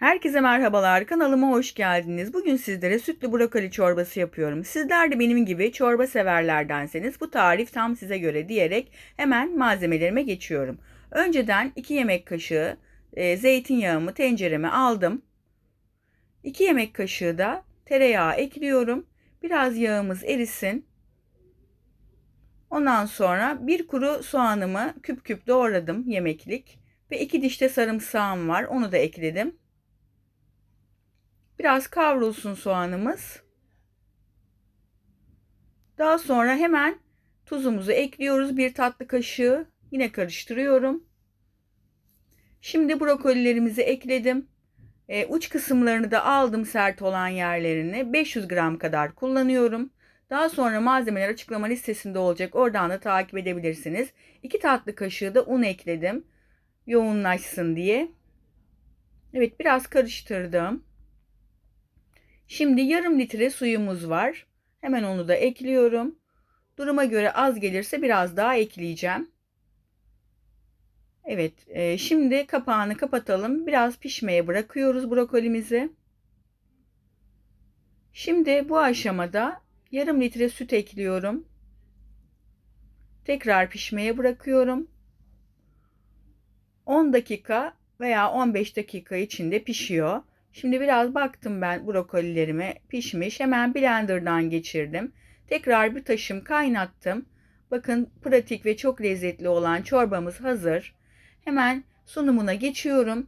Herkese merhabalar. Kanalıma hoş geldiniz. Bugün sizlere sütlü brokoli çorbası yapıyorum. Sizler de benim gibi çorba severlerdenseniz bu tarif tam size göre diyerek hemen malzemelerime geçiyorum. Önceden 2 yemek kaşığı e, zeytinyağımı tencereme aldım. 2 yemek kaşığı da tereyağı ekliyorum. Biraz yağımız erisin. Ondan sonra bir kuru soğanımı küp küp doğradım yemeklik ve iki dişte sarımsağım var. Onu da ekledim. Biraz kavrulsun soğanımız. Daha sonra hemen tuzumuzu ekliyoruz. Bir tatlı kaşığı. Yine karıştırıyorum. Şimdi brokolilerimizi ekledim. E, uç kısımlarını da aldım sert olan yerlerini. 500 gram kadar kullanıyorum. Daha sonra malzemeler açıklama listesinde olacak. Oradan da takip edebilirsiniz. 2 tatlı kaşığı da un ekledim. Yoğunlaşsın diye. Evet biraz karıştırdım. Şimdi yarım litre suyumuz var. Hemen onu da ekliyorum. Duruma göre az gelirse biraz daha ekleyeceğim. Evet, e, şimdi kapağını kapatalım. Biraz pişmeye bırakıyoruz brokolimizi. Şimdi bu aşamada yarım litre süt ekliyorum. Tekrar pişmeye bırakıyorum. 10 dakika veya 15 dakika içinde pişiyor. Şimdi biraz baktım ben brokolilerime pişmiş. Hemen blenderdan geçirdim. Tekrar bir taşım kaynattım. Bakın pratik ve çok lezzetli olan çorbamız hazır. Hemen sunumuna geçiyorum.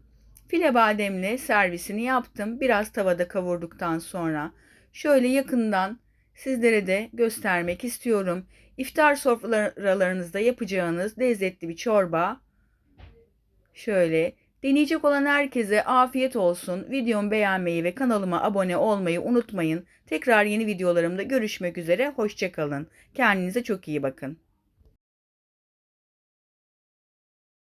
File bademli servisini yaptım. Biraz tavada kavurduktan sonra. Şöyle yakından sizlere de göstermek istiyorum. İftar sofralarınızda yapacağınız lezzetli bir çorba. Şöyle Deneyecek olan herkese afiyet olsun. Videomu beğenmeyi ve kanalıma abone olmayı unutmayın. Tekrar yeni videolarımda görüşmek üzere. Hoşçakalın. Kendinize çok iyi bakın.